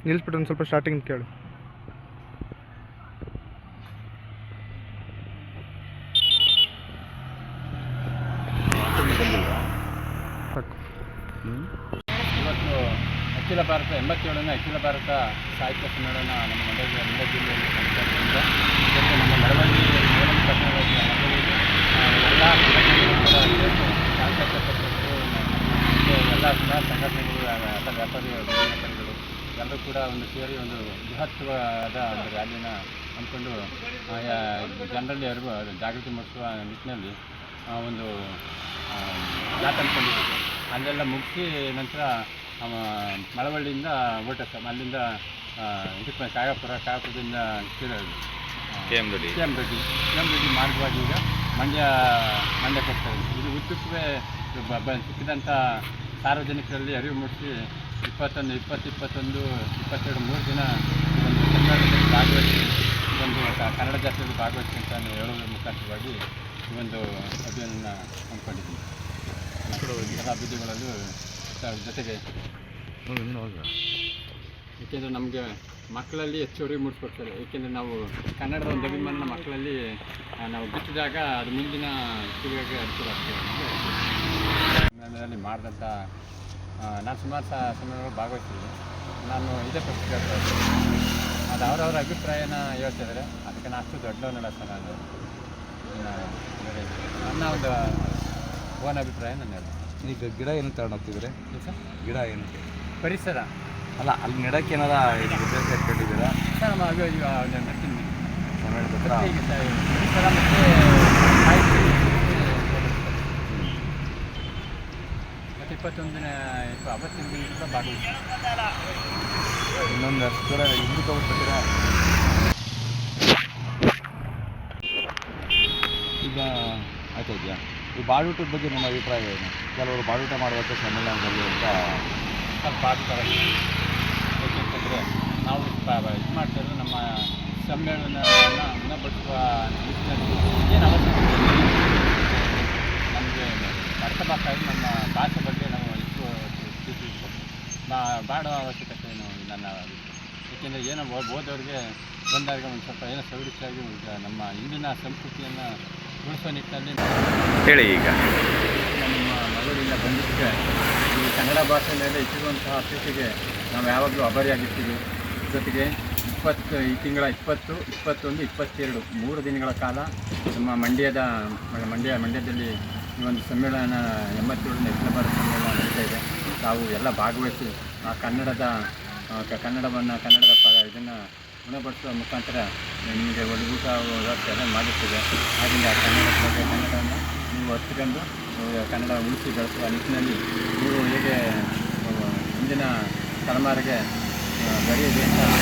ನಿಲ್ಲಿಸ್ಬಿಟ್ಟು ಒಂದು ಸ್ವಲ್ಪ ಸ್ಟಾರ್ಟಿಂಗ್ ಕೇಳು. ಇವತ್ತು ಅಖಿಲ ಭಾರತ ಎಂಬತ್ತೇಳನೇ ಅಖಿಲ ಭಾರತ ಸಾಹಿತ್ಯ ಸಮ್ಮೇಳನ ನಮ್ಮ ಮಂಡ್ಯ ಮಂಡ್ಯ ಜಿಲ್ಲೆಯಲ್ಲಿ ನಮ್ಮ ಆ, ಎಲ್ಲ ಎಲ್ಲ ಸಂಘಟನೆಗಳು ಎಲ್ಲ ವ್ಯಾಪಾರಿ ವ್ಯಾಪಾರಿಗಳು ಎಲ್ಲರೂ ಕೂಡ ಒಂದು ಸೇರಿ ಒಂದು ಬೃಹತ್ವಾದ ಒಂದು ರ್ಯಾಲಿನ ಅಂದ್ಕೊಂಡು ಆಯಾ ಜನರಲ್ಲಿ ಅರಿವು ಜಾಗೃತಿ ಮೂಡಿಸುವ ನಿಟ್ಟಿನಲ್ಲಿ ಒಂದು ಜಾಥಾ ಅಲ್ಲೆಲ್ಲ ಮುಗಿಸಿ ನಂತರ ಮಳವಳ್ಳಿಯಿಂದ ಓಟ ಅಲ್ಲಿಂದ ಇದಕ್ಕೆ Kayapura ಕಾಯಪುರದಿಂದ K M Reddy K M Reddy K M Reddy ಮಾರ್ಗವಾಗಿ ಈಗ ಮಂಡ್ಯ ಮಂಡ್ಯಕ್ಕೆ ಹೋಗ್ತಾರೆ ಇದು ಬ- ಬ- ಸಿಕ್ಕಿದಂಥ ಸಾರ್ವಜನಿಕರಲ್ಲಿ ಅರಿವು ಮೂಡಿಸಿ ಇಪ್ಪತ್ತೊಂದು ಇಪ್ಪತ್ತು ಇಪ್ಪತ್ತೊಂದು ಇಪ್ಪತ್ತೆರಡು ಮೂರು ದಿನ ಒಂದು ಕನ್ನಡದಲ್ಲಿ ಭಾಗವಹಿಸಿ ಒಂದು ಕನ್ನಡ ಜಾತ್ರೆಯಲ್ಲಿ ಭಾಗವಹಿಸಿ ಅಂತ ನಾನು ಹೇಳೋದ್ರ ಮುಖಾಂತರವಾಗಿ ಈ ಒಂದು ಅಭಿಯಾನ ಹಮ್ಮಿಕೊಂಡಿದ್ದೀನಿ ಎಲ್ಲ ಅಭಿವೃದ್ಧಿಗಳಲ್ಲೂ ಜೊತೆಗೆ ಏಕೆಂದರೆ ನಮಗೆ ಮಕ್ಕಳಲ್ಲಿ ಹೆಚ್ಚುವರಿ ಮೂಡಿಸ್ಕೊಡ್ತಾರೆ. ಏಕೆಂದರೆ ನಾವು ಕನ್ನಡದ ಒಂದು ಅಭಿಮಾನ ಮಕ್ಕಳಲ್ಲಿ ನಾವು ಬಿಟ್ಟಿದಾಗ ಅದು ಮುಂದಿನ ಪೀಳಿಗೆಗೆ ಅನುಕೂಲ ಆಗ್ತದೆ. ಮಾಡಿದಂಥ ನಾನು ಸುಮಾರು ಸಹ ಸಮ್ಮೇಳನಗಳು ಭಾಗವಹಿಸಿದ್ದೀನಿ ನಾನು ಇದೇ ಪ್ರಶ್ನೆ ಕೇಳ್ತಾ ಇದ್ದೀನಿ ಅದು ಅವರವರ ಅಭಿಪ್ರಾಯನ ಹೇಳ್ತಿದ್ದಾರೆ ಅದಕ್ಕೆ ನಾನು ಅಷ್ಟು ದೊಡ್ಡವನಲ್ಲ ಸರ್ ನಾನು. ನನ್ನ ಒಂದು ಓನ್ ಅಭಿಪ್ರಾಯ ನಾನು ಹೇಳಿ ಈಗ ಗಿಡ ಏನು ತಗೊಂಡು ಹೋಗ್ತಿದ್ರೆ ಏನು ಗಿಡ ಏನಕ್ಕೆ? ಪರಿಸರ. ಅಲ್ಲ ಅಲ್ಲಿ ನೆಡಕ್ಕೆ ಏನಾರ ಉದ್ದೇಶ ಇಟ್ಕೊಂಡಿದ್ದೀರಾ? ಸರ್ ನಾನು ನಡ್ತೀನಿ. ಪರಿಸರ ಮತ್ತು ಸಾಹಿತ್ಯ ಮತ್ತು ಇಪ್ಪತ್ತೊಂದನೇ ಇಪ್ಪ ಅವತ್ತಿನ ದಿನದಿಂದ ಭಾಗವಹಿಸಿ ಇನ್ನೊಂದು ಅಷ್ಟು ದೂರ ಈಗ ಆಯ್ತಾ ಇದೆಯಾ? ಈ ಬಾಡೂಟದ ಬಗ್ಗೆ ನಿಮ್ಮ ಅಭಿಪ್ರಾಯ ಏನು? ಕೆಲವರು ಬಾಡೂಟ ಮಾಡುವಂಥ ಸಮ್ಮೇಳನದಲ್ಲಿ ಅಂತ ಸ್ವಲ್ಪ ಆಗ್ತಾರೆ ಏಕೆಂತಂದರೆ ನಾವು ಇದು ಮಾಡ್ತಾ ಇರೋದು ನಮ್ಮ ಸಮ್ಮೇಳನವನ್ನು ಗುಣಪಡಿಸುವ ನಿಟ್ಟಿನಲ್ಲಿ ಏನು ಅವಶ್ಯಕತೆ ಇದೆ? ನಮಗೆ ಅರ್ಥಮಾಗ್ತಾಯಿದ್ದು ನಮ್ಮ ಭಾಷೆ ಬಗ್ಗೆ ನಾವು ಇಷ್ಟು ಪ್ರೀತಿ ಇಟ್ಕೊಂಡು ಬಾ ಬಾಡೋ ಅವಶ್ಯಕತೆ ಏನು ನನ್ನ ಏಕೆಂದರೆ ಏನೋ ಓದ್- ಓದೋರಿಗೆ ಬಂದಾಗ ಒಂದು ಸ್ವಲ್ಪ ಏನೋ ಸವಲತ್ತಾಗಿ ನಮ್ಮ ಇಂದಿನ ಸಂಸ್ಕೃತಿಯನ್ನು ಉಳಿಸೋ ನಿಟ್ಟಿನಲ್ಲಿ ಹೇಳಿ ಈಗ. ನಮ್ಮ ಮಗಳಿಂದ ಬಂದಿದ್ದಕ್ಕೆ ಈ ಕನ್ನಡ ಭಾಷೆ ಮೇಲೆ ಇಟ್ಟಿರುವಂತಹ ಅತಿಥಿಗೆ ನಾವು ಯಾವಾಗಲೂ ಅಭಾರಿಯಾಗಿರ್ತೀವಿ ಜೊತೆಗೆ ಇಪ್ಪತ್ತು ಈ ತಿಂಗಳ ಇಪ್ಪತ್ತು ಇಪ್ಪತ್ತೊಂದು ಇಪ್ಪತ್ತೆರಡು ಮೂರು ದಿನಗಳ ಕಾಲ ನಮ್ಮ ಮಂಡ್ಯದ ಮಂಡ್ಯ ಮಂಡ್ಯದಲ್ಲಿ ಈ ಒಂದು ಸಮ್ಮೇಳನ ಎಂಬತ್ತೇಳನೇ ಅಖಿಲ ಭಾರತ ಸಮ್ಮೇಳನ ನಡೀತಾ ಇದೆ. ತಾವು ಎಲ್ಲ ಭಾಗವಹಿಸಿ, ಆ ಕನ್ನಡದ ಕನ್ನಡವನ್ನು, ಕನ್ನಡದ ಪ ಇದನ್ನು ಗುಣಪಡಿಸುವ ಮುಖಾಂತರ ನಿಮಗೆ ಊಟ ವ್ಯವಸ್ಥೆ ಎಲ್ಲ ಮಾಡಿರ್ತದೆ ಆದ್ದರಿಂದ ಕನ್ನಡದ ಬಗ್ಗೆ ಕನ್ನಡವನ್ನು ನೀವು ಹೊತ್ತುಕೊಂಡು ಕನ್ನಡ ಉಳಿಸಿ ಬೆಳೆಸುವ ನಿಟ್ಟಿನಲ್ಲಿ ನೀವು ಹೇಗೆ ಮುಂದಿನ ತಲೆಮಾರಿಗೆ ಬೆಳೆಯಬೇಕು